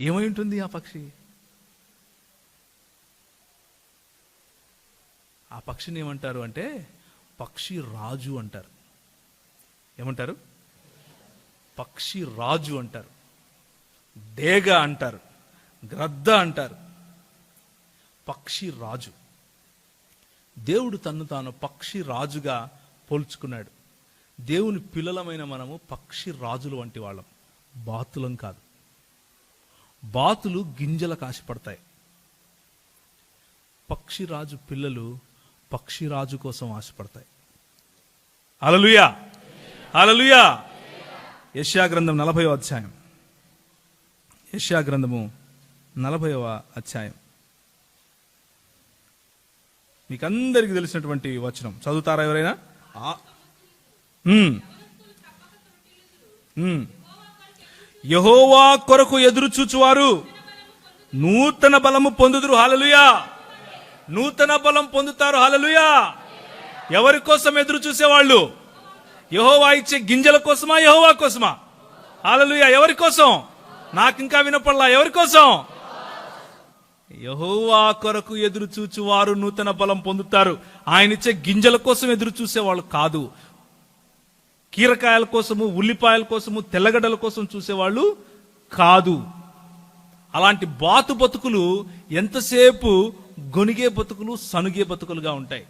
ఏమై ఉంటుంది ఆ పక్షి? ఆ పక్షిని ఏమంటారు అంటే పక్షి రాజు అంటారు. ఏమంటారు? పక్షి రాజు అంటారు. డేగ అంటారు. గ్రద్ద అంటారు. పక్షి రాజు. దేవుడు తన్ను తాను పక్షి రాజుగా పోల్చుకున్నాడు. దేవుని పిల్లలమైన మనము పక్షి రాజులు వంటి వాళ్ళం. బాతులం కాదు. బాతులు గింజలకు ఆశపడతాయి పక్షిరాజు పిల్లలు పక్షిరాజు కోసం ఆశపడతాయి అలలుయా అలలుయా యష్యా గ్రంథం నలభైవ అధ్యాయం. యష్యా గ్రంథము నలభైవ అధ్యాయం. మీకు అందరికీ తెలిసినటువంటి వచనం. చదువుతారా ఎవరైనా? ఆ- యహోవా కొరకు ఎదురుచూచువారు నూతన బలము పొందుదురు. హలలుయా నూతన బలం పొందుతారు. హలలుయా ఎవరి కోసం ఎదురు చూసేవాళ్ళు? యహోవా ఇచ్చే గింజల కోసమా? యహోవా కోసమా? హలలుయా ఎవరి కోసం? నాకింకా వినపడలా. ఎవరి కోసం? యహోవా కొరకు ఎదురు చూచువారు నూతన బలం పొందుతారు. ఆయన ఇచ్చే గింజల కోసం ఎదురు చూసేవాళ్ళు కాదు. కీరకాయల కోసము ఉల్లిపాయల కోసము తెల్లగడ్డల కోసం చూసేవాళ్ళు కాదు. అలాంటి బాతు బతుకులు ఎంతసేపు గొనిగే బతుకులు సనుగే బతుకులుగా ఉంటాయి.